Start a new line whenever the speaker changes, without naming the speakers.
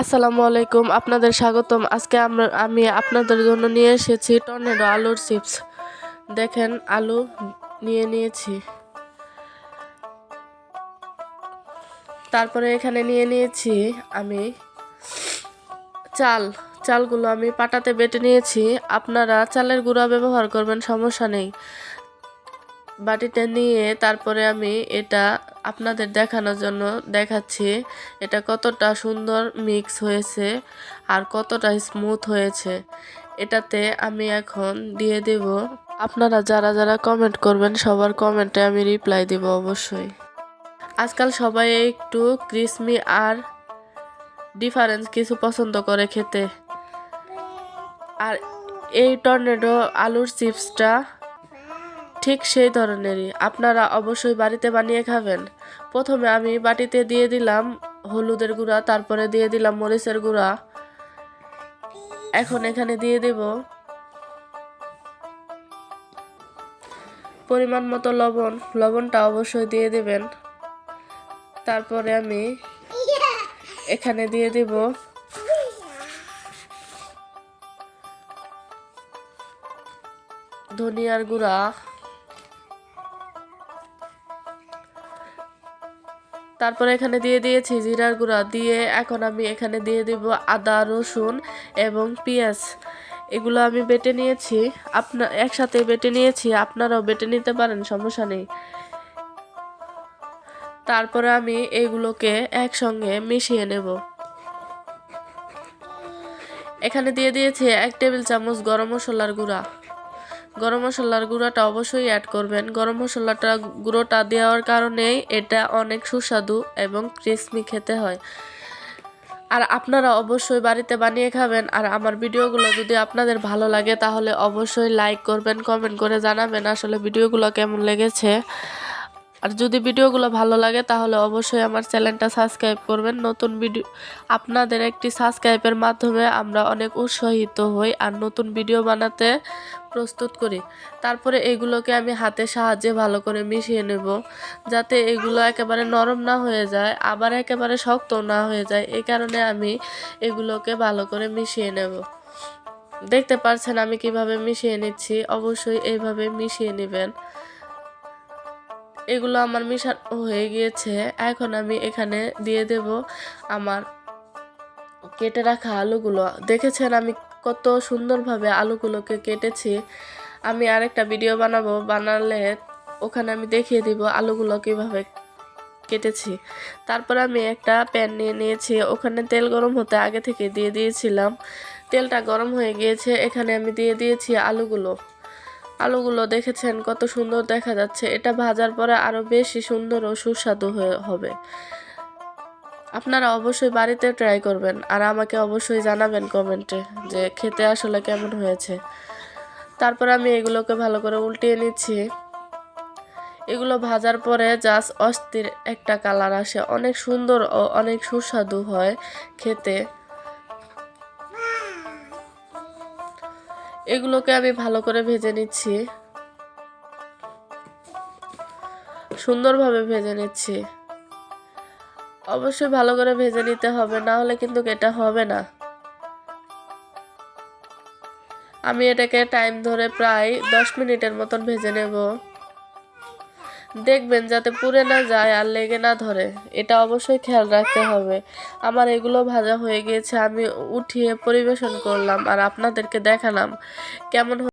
আসসালামু আলাইকুম, আপনাদের স্বাগতম। আজকে আমরা আমি আপনাদের জন্য নিয়ে এসেছি টর্নেডো আলুর চিপস। দেখেন, আলু নিয়ে নিয়েছি। তারপরে এখানে নিয়ে নিয়েছি আমি চাল। চালগুলো আমি পাটাতে বেটে নিয়েছি। আপনারা চালের গুঁড়া ব্যবহার করবেন, সমস্যা নেই। বাটিতে নিয়ে তারপরে আমি এটা আপনাদের দেখানোর জন্য দেখাচ্ছি। এটা কতটা সুন্দর মিক্স হয়েছে আর কতটা স্মুথ হয়েছে। এটাতে আমি এখন দিয়ে দেব। আপনারা যারা যারা কমেন্ট করবেন, সবার কমেন্টে আমি রিপ্লাই দেব অবশ্যই। আজকাল সবাই একটু ক্রিসমি আর ডিফারেন্স কিছু পছন্দ করে খেতে। আর এই টর্নেডো আলুর চিপসটা ঠিক সেই ধরনেরই। আপনারা অবশ্যই বাড়িতে বানিয়ে খাবেন। প্রথমে আমি বাটিতে দিয়ে দিলাম হলুদের গুঁড়া, তারপরে দিয়ে দিলাম মরিচের গুঁড়া। এখন এখানে দিয়ে দেব পরিমাণ মতো লবণ। লবণটা অবশ্যই দিয়ে দেবেন। তারপরে আমি এখানে দিয়ে দেব ধনিয়ার গুঁড়া। তারপরে এখানে দিয়ে দিয়েছি জিরার গুঁড়া। দিয়ে এখন আমি এখানে দিয়ে দিব আদা, রসুন এবং পেঁয়াজ। এগুলো আমি বেটে নিয়েছি। আপনার একসাথে বেটে নিয়েছি। আপনারাও বেটে নিতে পারেন, সমস্যা নেই। তারপরে আমি এগুলোকে একসঙ্গে মিশিয়ে নেব। এখানে দিয়ে দিয়েছি এক টেবিল চামচ গরম মশলার গুঁড়া। গরম মশলার গুঁড়োটা অবশ্যই অ্যাড করবেন। গরম মশলাটা গুঁড়োটা দেওয়ার কারণেই এটা অনেক সুস্বাদু এবং ক্রিসমি খেতে হয়। আর আপনারা অবশ্যই বাড়িতে বানিয়ে খাবেন। আর আমার ভিডিওগুলো যদি আপনাদের ভালো লাগে তাহলে অবশ্যই লাইক করবেন কমেন্ট করে জানাবেন আসলে ভিডিওগুলো কেমন লেগেছে। আর যদি ভিডিওগুলো ভালো লাগে, তাহলে অবশ্যই আমার চ্যানেলটা সাবস্ক্রাইব করবেন। নতুন ভিডিও, আপনাদের একটি সাবস্ক্রাইবের মাধ্যমে আমরা অনেক উৎসাহিত হই আর নতুন ভিডিও বানাতে প্রস্তুত করি। তারপরে এগুলোকে আমি হাতের সাহায্যে ভালো করে মিশিয়ে নেব, যাতে এগুলো একেবারে নরম না হয়ে যায়, আবার একেবারে শক্ত না হয়ে যায়। এই কারণে আমি এগুলোকে ভালো করে মিশিয়ে নেব। দেখতে পাচ্ছেন আমি কীভাবে মিশিয়ে নিচ্ছি? অবশ্যই এইভাবে মিশিয়ে নেবেন। এগুলো আমার মিশানো হয়ে গিয়েছে। এখন আমি এখানে দিয়ে দেব আমার কেটে রাখা আলুগুলো। দেখেছেন আমি কত সুন্দরভাবে আলুগুলোকে কেটেছি। আমি আরেকটা ভিডিও বানাবো, বানালে ওখানে আমি দেখিয়ে দিব আলুগুলো কীভাবে কেটেছি। তারপর আমি একটা প্যান নিয়ে নিয়েছি। ওখানে তেল গরম হতে আগে থেকে দিয়ে দিয়েছিলাম। তেলটা গরম হয়ে গিয়েছে। এখানে আমি দিয়ে দিয়েছি আলুগুলো। আলুগুলো দেখেছেন, কত সুন্দর দেখা যাচ্ছে। এটা ভাজার পরে আরও বেশি সুন্দর ও সুস্বাদু হয়ে হবে। আপনারা অবশ্যই বাড়িতে ট্রাই করবেন আর আমাকে অবশ্যই জানাবেন কমেন্টে যে খেতে আসলে কেমন হয়েছে। তারপর আমি এগুলোকে ভালো করে উল্টিয়ে নিচ্ছি। এগুলো ভাজার পরে জাস্ট অস্থির একটা কালার আসে। অনেক সুন্দর ও অনেক সুস্বাদু হয় খেতে। এগুলোকে আমি ভালো করে ভেজে নিচ্ছি। সুন্দরভাবে ভেজে নিচ্ছি। অবশ্যই ভালো করে ভেজে নিতে হবে, না হলে কিন্তু এটা হবে না। আমি এটাকে টাইম ধরে প্রায় দশ মিনিটের মতন ভেজে নেব। দেখবেন যাতে পুড়ে না যায় আর লেগে না ধরে। এটা অবশ্যই খেয়াল রাখতে হবে। আমার এগুলো ভাজা হয়ে গিয়েছে, আমি উঠিয়ে পরিবেশন করলাম আর আপনাদেরকে দেখালাম কেমন